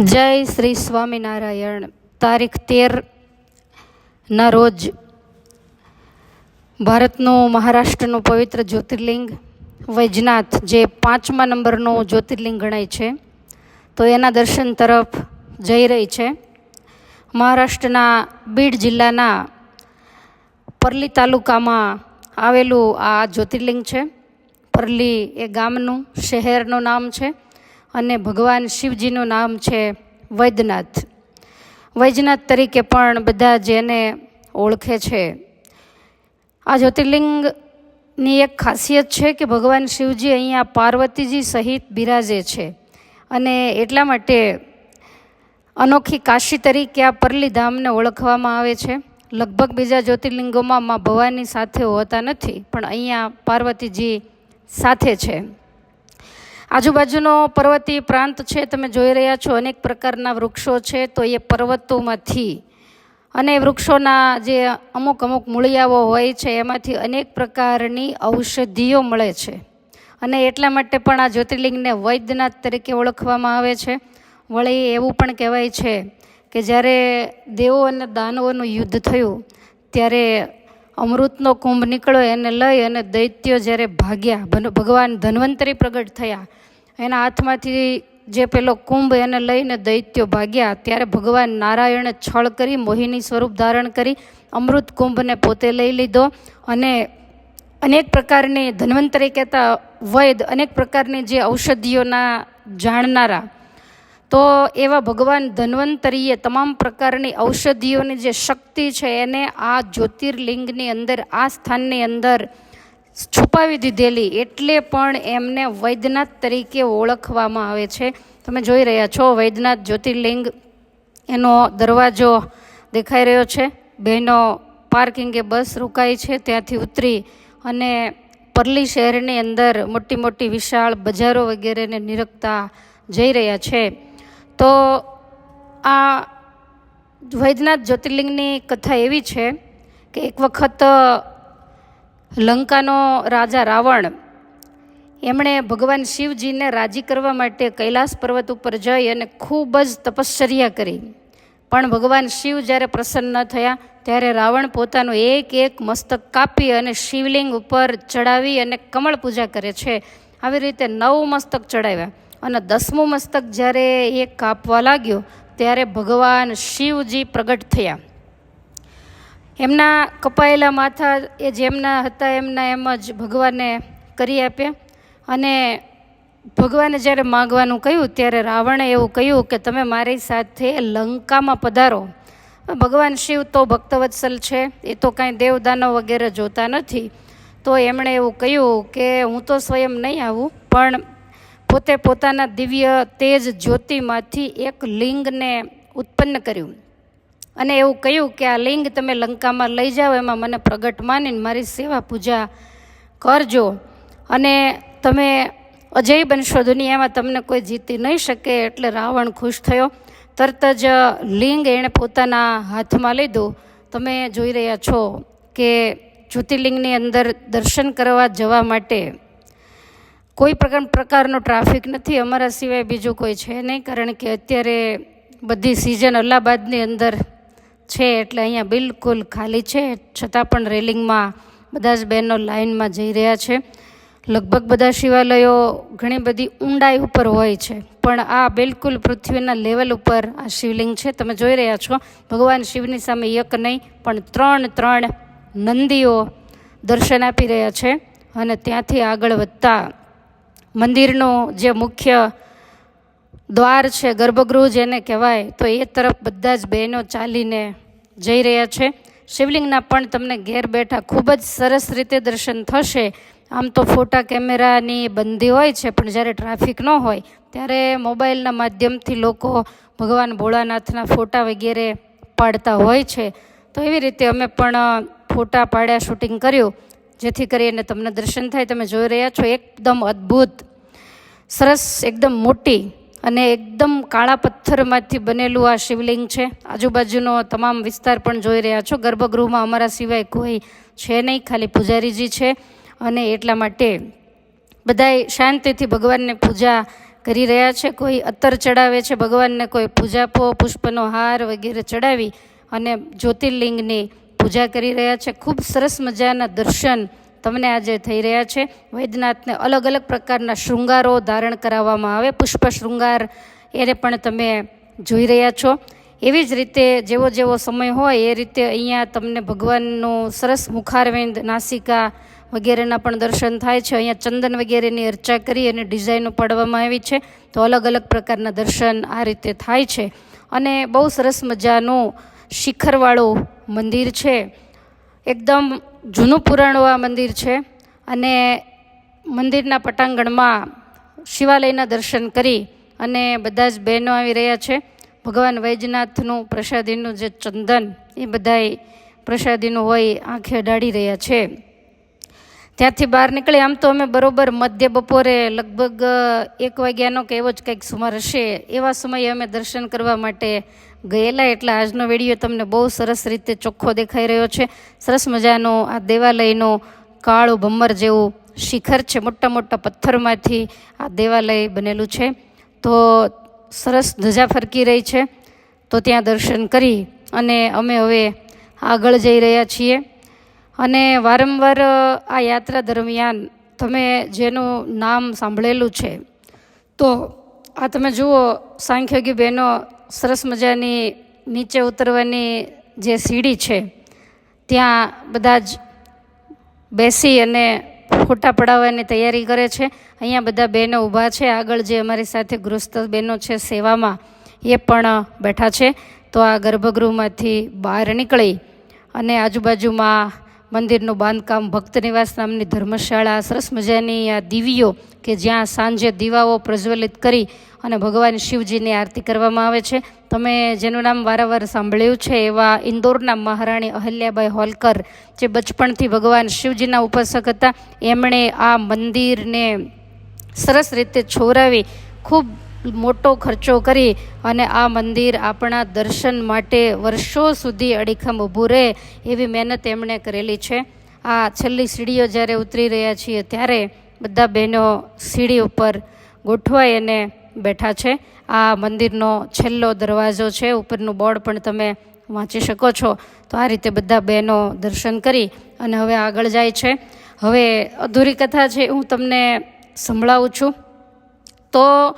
જય શ્રી સ્વામિનારાયણ. તારીખ તેર ના રોજ ભારતનું મહારાષ્ટ્રનું પવિત્ર જ્યોતિર્લિંગ વૈજનાથ જે પાંચમા નંબરનું જ્યોતિર્લિંગ ગણાય છે, તો એના દર્શન તરફ જઈ રહી છે. મહારાષ્ટ્રના બીડ જિલ્લાના પરલી તાલુકામાં આવેલું આ જ્યોતિર્લિંગ છે. પરલી એ ગામનું, શહેરનું નામ છે. અને ભગવાન શિવજીનું નામ છે વૈદ્યનાથ. વૈજનાથ તરીકે પણ બધા જેને ઓળખે છે. આ જ્યોતિર્લિંગની એક ખાસિયત છે કે ભગવાન શિવજી અહીંયા પાર્વતીજી સહિત બિરાજે છે અને એટલા માટે અનોખી કાશી તરીકે આ પરલી ધામને ઓળખવામાં આવે છે. લગભગ બીજા જ્યોતિર્લિંગોમાં માં ભવાની સાથે હોતા નથી, પણ અહીંયા પાર્વતીજી સાથે છે. આજુબાજુનો પર્વતીય પ્રાંત છે, તમે જોઈ રહ્યા છો, અનેક પ્રકારના વૃક્ષો છે, તો એ પર્વતોમાંથી અને વૃક્ષોના જે અમુક અમુક મૂળિયાઓ હોય છે, એમાંથી અનેક પ્રકારની ઔષધિઓ મળે છે. અને એટલા માટે પણ આ જ્યોતિર્લિંગને વૈદ્યનાથ તરીકે ઓળખવામાં આવે છે. વળી એવું પણ કહેવાય છે કે જ્યારે દેવો અને દાનવોનું યુદ્ધ થયું, ત્યારે અમૃતનો કુંભ નીકળ્યો, એને લઈ અને દૈત્યો જ્યારે ભાગ્યા ભગવાન ધન્વંતરી પ્રગટ થયા. એના હાથમાંથી જે પેલો કુંભ એને લઈને દૈત્યો ભાગ્યા, ત્યારે ભગવાન નારાયણે છળ કરી, મોહિની સ્વરૂપ ધારણ કરી, અમૃત કુંભને પોતે લઈ લીધો અને અનેક પ્રકારની ધન્વંતરી કહેતા વૈદ અનેક પ્રકારની જે ઔષધિઓના જાણનારા તો એવા ભગવાન ધન્વંતરીએ તમામ પ્રકારની ઔષધિઓની જે શક્તિ છે એને આ જ્યોતિર્લિંગની અંદર, આ સ્થાનની અંદર છુપાવી દીધેલી એટલે પણ એમને વૈદ્યનાથ તરીકે ઓળખવામાં આવે છે. તમે જોઈ રહ્યા છો, વૈદ્યનાથ જ્યોતિર્લિંગ એનો દરવાજો દેખાઈ રહ્યો છે. બહેનો પાર્કિંગે બસ રોકાઈ છે, ત્યાંથી ઉતરી અને પરલી શહેરની અંદર મોટી મોટી વિશાળ બજારો વગેરેને નિરખતા જઈ રહ્યા છે. તો આ વૈદ્યનાથ જ્યોતિર્લિંગની કથા એવી છે કે એક વખત લંકાનો રાજા રાવણ એમણે ભગવાન શિવજીને રાજી કરવા માટે કૈલાસ પર્વત ઉપર જઈ અને ખૂબ જ તપશ્ચર્યા કરી. પણ ભગવાન શિવ જ્યારે પ્રસન્ન થયા, ત્યારે રાવણ પોતાનું એક એક મસ્તક કાપી અને શિવલિંગ ઉપર ચડાવી અને કમળ પૂજા કરે છે. આવી રીતે નવ મસ્તક ચડાવ્યા. અને દસમું મસ્તક જ્યારે એ કાપવા લાગ્યો, ત્યારે ભગવાન શિવજી પ્રગટ થયા. એમના કપાયેલા માથા એ જેમના હતા એમના એમ જ ભગવાને કરી આપ્યા. અને ભગવાને જ્યારે માગવાનું કહ્યું, ત્યારે રાવણે એવું કહ્યું કે, તમે મારી સાથે લંકામાં પધારો. ભગવાન શિવ તો ભક્તવત્સલ છે, એ તો કાંઈ દેવદાનો વગેરે જોતા નથી. તો એમણે એવું કહ્યું કે, હું તો સ્વયં નહીં આવું, પણ પોતે પોતાના દિવ્ય તેજ જ્યોતિમાંથી એક લિંગને ઉત્પન્ન કર્યું. અને એવું કહ્યું કે આ લિંગ તમે લંકામાં લઈ જાઓ, એમાં મને પ્રગટ માનીને મારી સેવા પૂજા કરજો. અને તમે અજય બનશો, દુનિયામાં તમને કોઈ જીતી નહીં શકે એટલે રાવણ ખુશ થયો. તરત જ લિંગ એણે પોતાના હાથમાં લીધું. તમે જોઈ રહ્યા છો કે જ્યોતિર્લિંગની અંદર દર્શન કરવા જવા માટે કોઈ પ્રકાર, પ્રકારનો ટ્રાફિક નથી. અમારા સિવાય બીજું કોઈ છે નહીં. કારણ કે અત્યારે બધી સિઝન અલ્હાબાદની અંદર છે એટલે અહીંયા બિલકુલ ખાલી છે. છતાં પણ રેલિંગમાં બધા જ બહેનો લાઇનમાં જઈ રહ્યા છે. લગભગ બધા શિવાલયો ઘણી બધી ઊંડાઈ ઉપર હોય છે. પણ આ બિલકુલ પૃથ્વીના લેવલ ઉપર આ શિવલિંગ છે. તમે જોઈ રહ્યા છો, ભગવાન શિવની સામે એક નહીં, પણ ત્રણ ત્રણ નંદીઓ દર્શન આપી રહ્યા છે અને ત્યાંથી આગળ વધતા મંદિરનું જે મુખ્ય દ્વાર છે, ગર્ભગૃહ જેને કહેવાય, તો એ તરફ બધા જ બહેનો ચાલીને જઈ રહ્યા છે. શિવલિંગના પણ તમને ઘેર બેઠા ખૂબ જ સરસ રીતે દર્શન થશે. આમ તો ફોટા કેમેરાની બંધી હોય છે, પણ જ્યારે ટ્રાફિક ન હોય, ત્યારે મોબાઈલના માધ્યમથી લોકો ભગવાન ભોળાનાથના ફોટા વગેરે પાડતા હોય છે. તો એવી રીતે અમે પણ ફોટા પાડ્યા, શૂટિંગ કર્યું, જેથી કરીને તમને દર્શન થાય. તમે જોઈ રહ્યા છો, એકદમ અદ્ભુત સરસ, એકદમ મોટી અને એકદમ કાળા પથ્થરમાંથી બનેલું આ શિવલિંગ છે. આજુબાજુનો તમામ વિસ્તાર પણ જોઈ રહ્યા છો. ગર્ભગૃહમાં અમારા સિવાય કોઈ છે નહીં. ખાલી પૂજારીજી છે અને એટલા માટે બધાય શાંતિથી ભગવાનને પૂજા કરી રહ્યા છે. કોઈ અત્તર ચડાવે છે, ભગવાનને કોઈ પૂજાપો પુષ્પનો હાર વગેરે ચડાવી અને જ્યોતિર્લિંગની પૂજા કરી રહ્યા છે. ખૂબ સરસ મજાના દર્શન તમને આજે થઈ રહ્યા છે. વૈદ્યનાથને અલગ અલગ પ્રકારના શૃંગારો ધારણ કરાવવામાં આવે. પુષ્પ શૃંગાર એને પણ તમે જોઈ રહ્યા છો. એવી જ રીતે જેવો જેવો સમય હોય એ રીતે અહીંયા તમને ભગવાનનું સરસ મુખારવિંદ, નાસિકા વગેરેના પણ દર્શન થાય છે. અહીંયા ચંદન વગેરેની અર્ચા કરી અને ડિઝાઇનો પાડવામાં આવી છે. તો અલગ અલગ પ્રકારના દર્શન આ રીતે થાય છે. અને બહુ સરસ મજાનું શિખરવાળું મંદિર છે. એકદમ જૂનું પુરાણું આ મંદિર છે અને મંદિરના પટાંગણમાં શિવાલયના દર્શન કરી અને બધા જ બહેનો આવી રહ્યા છે. ભગવાન વૈજનાથનું પ્રસાદીનું જે ચંદન એ બધાય પ્રસાદીનું હોય આંખે અડાડી રહ્યા છે. ત્યાંથી બહાર નીકળી, આમ તો અમે બરોબર મધ્ય બપોરે લગભગ એક વાગ્યાનો કે એવો જ કંઈક સુમાર હશે, એવા સમયે અમે દર્શન કરવા માટે ગયેલા. એટલે આજનો વીડિયો તમને બહુ સરસ રીતે ચોખ્ખો દેખાઈ રહ્યો છે. સરસ મજાનો આ દેવાલયનો કાળું ભમ્મર જેવું શિખર છે, મોટા મોટા પથ્થરમાંથી આ દેવાલય બનેલું છે. તો સરસ ધજા ફરકી રહી છે. તો ત્યાં દર્શન કરી અને અમે હવે આગળ જઈ રહ્યા છીએ. અને વારંવાર આ યાત્રા દરમિયાન તમે જેનું નામ સાંભળેલું છે, તો આ તમે જુઓ, સાંખ્યોગી બહેનો સરસ મજાની નીચે ઉતરવાની જે સીડી છે, ત્યાં બધા જ બેસી અને ફોટા પડાવવાની તૈયારી કરે છે. અહીંયા બધા બહેનો ઊભા છે. આગળ જે અમારી સાથે ગૃહસ્થ બહેનો છે સેવામાં, એ પણ બેઠા છે. તો આ ગર્ભગૃહમાંથી બહાર નીકળી અને આજુબાજુમાં મંદિરનું બાંધકામ ભક્ત નિવાસ નામની ધર્મશાળા, સરસ મજાની આ દીવીઓ કે જ્યાં સાંજે દીવાઓ પ્રજ્વલિત કરી અને ભગવાન શિવજીની આરતી કરવામાં આવે છે. તમે જેનું નામ વારંવાર સાંભળ્યું છે એવા ઇન્દોરના મહારાણી અહલ્યાબાઈ હોલકર, જે બચપણથી ભગવાન શિવજીના ઉપાસક હતા. એમણે આ મંદિરને સરસ રીતે છોરાવી ખૂબ મોટો ખર્ચો કરી અને આ મંદિર આપણા દર્શન માટે વર્ષો સુધી અડીખમ ઊભું રહે એવી મહેનત એમણે કરેલી છે. આ છેલ્લી સીડીઓ જ્યારે ઉતરી રહ્યા છીએ ત્યારે બધા બહેનો સીડી ઉપર ગોઠવાઈ અને બેઠા છે. આ મંદિરનો છેલ્લો દરવાજો છે. ઉપરનું બોર્ડ પણ તમે વાંચી શકો છો. તો આ રીતે બધા બહેનો દર્શન કરી અને હવે આગળ જાય છે. હવે અધૂરી કથા છે. હું તમને સંભળાવું છું. તો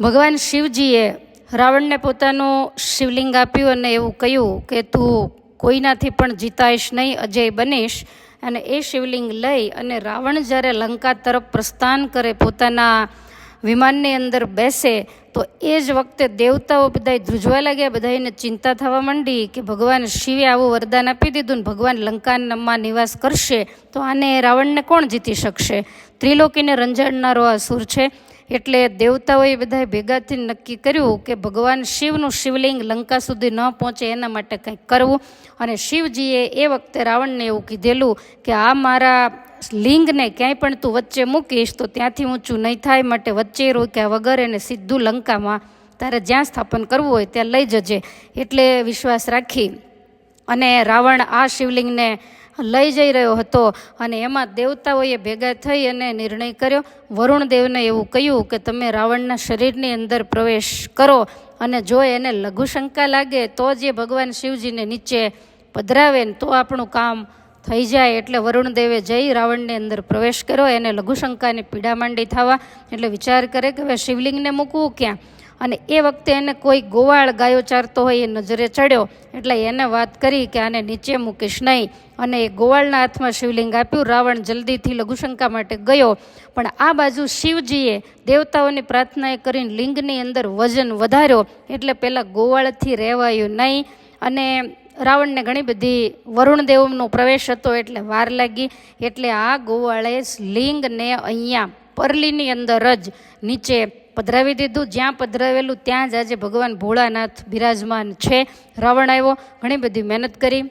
ભગવાન શિવજીએ રાવણને પોતાનું શિવલિંગ આપ્યું અને એવું કહ્યું કે, તું કોઈનાથી પણ જીતાઈશ નહીં, અજય બનીશ. અને એ શિવલિંગ લઈ અને રાવણ જ્યારે લંકા તરફ પ્રસ્થાન કરે, પોતાના વિમાનની અંદર બેસે, તો એ જ વખતે દેવતાઓ બધા ધ્રુજવા લાગ્યા. બધાને ચિંતા થવા માંડી કે, ભગવાન શિવે આવું વરદાન આપી દીધું ને ભગવાન લંકામાં નિવાસ કરશે, તો આને રાવણને કોણ જીતી શકશે? ત્રિલોકીને રંજાડનારો આ સુર છે. એટલે દેવતાઓએ બધાએ ભેગાથી નક્કી કર્યું કે ભગવાન શિવનું શિવલિંગ લંકા સુધી ન પહોંચે એના માટે કંઈક કરવું. અને શિવજીએ એ વખતે રાવણને એવું કીધેલું કે આ મારા લિંગને ક્યાંય પણ તું વચ્ચે મૂકીશ તો ત્યાંથી ઊંચું નહીં થાય, માટે વચ્ચે રોક્યા વગર એને સીધું લંકામાં તારે જ્યાં સ્થાપન કરવું હોય ત્યાં લઈ જજે. એટલે વિશ્વાસ રાખી અને રાવણ આ શિવલિંગને લઈ જઈ રહ્યો હતો અને એમાં દેવતાઓએ ભેગા થઈ અને નિર્ણય કર્યો. વરુણ દેવને એવું કહ્યું કે તમે રાવણના શરીરની અંદર પ્રવેશ કરો અને જો એને લઘુશંકા લાગે તો જ ભગવાન શિવજીને નીચે પધરાવે ને તો આપણું કામ થઈ જાય. એટલે વરુણદેવે જઈ રાવણની અંદર પ્રવેશ કર્યો. એને લઘુશંકાની પીડા માંડી થવા એટલે વિચાર કરે કે હવે શિવલિંગને મૂકવું ક્યાં? અને એ વખતે એને કોઈ ગોવાળ ગાયો ચારતો હોય એ નજરે ચડ્યો એટલે એને વાત કરી કે આને નીચે મૂકીશ નહીં. અને એ ગોવાળના હાથમાં શિવલિંગ આપ્યું. રાવણ જલ્દીથી લઘુશંકા માટે ગયો. પણ આ બાજુ શિવજીએ દેવતાઓની પ્રાર્થનાએ કરીને લિંગની અંદર વજન વધાર્યો. એટલે પહેલાં ગોવાળથી રહેવાયું નહીં. અને રાવણને ઘણી બધી વરુણદેવનો પ્રવેશ હતો એટલે વાર લાગી. એટલે આ ગોવાળે લિંગને અહીંયા પરલીની અંદર જ નીચે પધરાવી દીધું. જ્યાં પધરાવેલું ત્યાં જ આજે ભગવાન ભોળાનાથ બિરાજમાન છે. રાવણ આવ્યો, ઘણી બધી મહેનત કરી.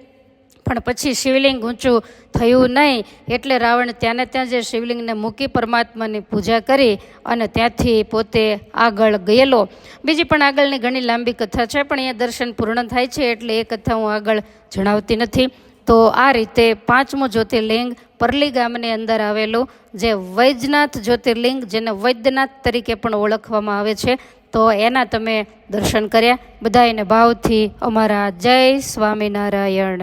પણ પછી શિવલિંગ ઊંચું થયું નહીં. એટલે રાવણ ત્યાંને ત્યાં જે શિવલિંગને મૂકી પરમાત્માની પૂજા કરી અને ત્યાંથી પોતે આગળ ગયેલો. બીજી પણ આગળની ઘણી લાંબી કથા છે, પણ અહીંયા દર્શન પૂર્ણ થાય છે, એટલે એ કથા હું આગળ જણાવતી નથી. તો આ રીતે પાંચમું જ્યોતિર્લિંગ પરલી ગામની અંદર આવેલું, જે વૈજનાથ જ્યોતિર્લિંગ, જેને વૈદ્યનાથ તરીકે પણ ઓળખવામાં આવે છે, તો એના તમે દર્શન કર્યા. બધાને ભાવથી અમારા જય સ્વામિનારાયણ.